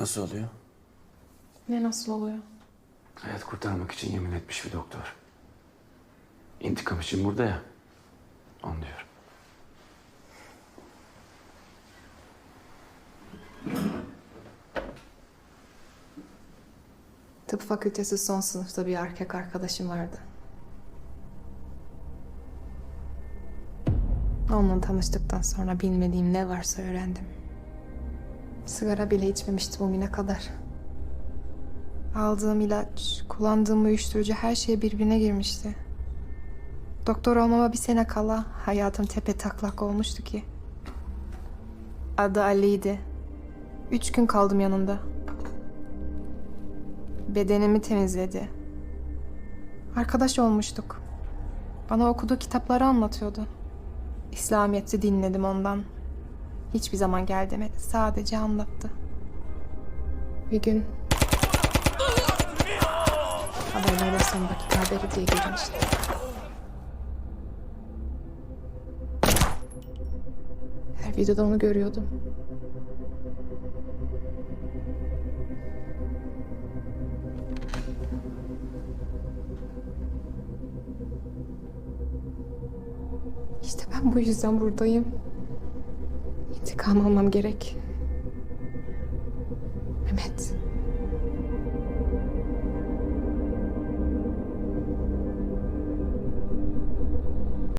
Nasıl oluyor? Ne nasıl oluyor? Hayat kurtarmak için yemin etmiş bir doktor. İntikam için burada ya. Onu diyorum. Tıp fakültesi son sınıfta bir erkek arkadaşım vardı. Onunla tanıştıktan sonra bilmediğim ne varsa öğrendim. Sigara bile içmemiştim o güne kadar. Aldığım ilaç, kullandığım uyuşturucu her şey birbirine girmişti. Doktor olmama bir sene kala hayatım tepe taklak olmuştu ki. Adı Ali'ydi. Üç gün kaldım yanında. Bedenimi temizledi. Arkadaş olmuştuk. Bana okuduğu kitapları anlatıyordu. İslamiyet'i dinledim ondan. Hiçbir zaman gel demedi. Sadece anlattı. Bir gün... Haberlerde son dakika haberi diye girmişti. Her videoda onu görüyordum. İşte ben bu yüzden buradayım. İntikam almam gerek.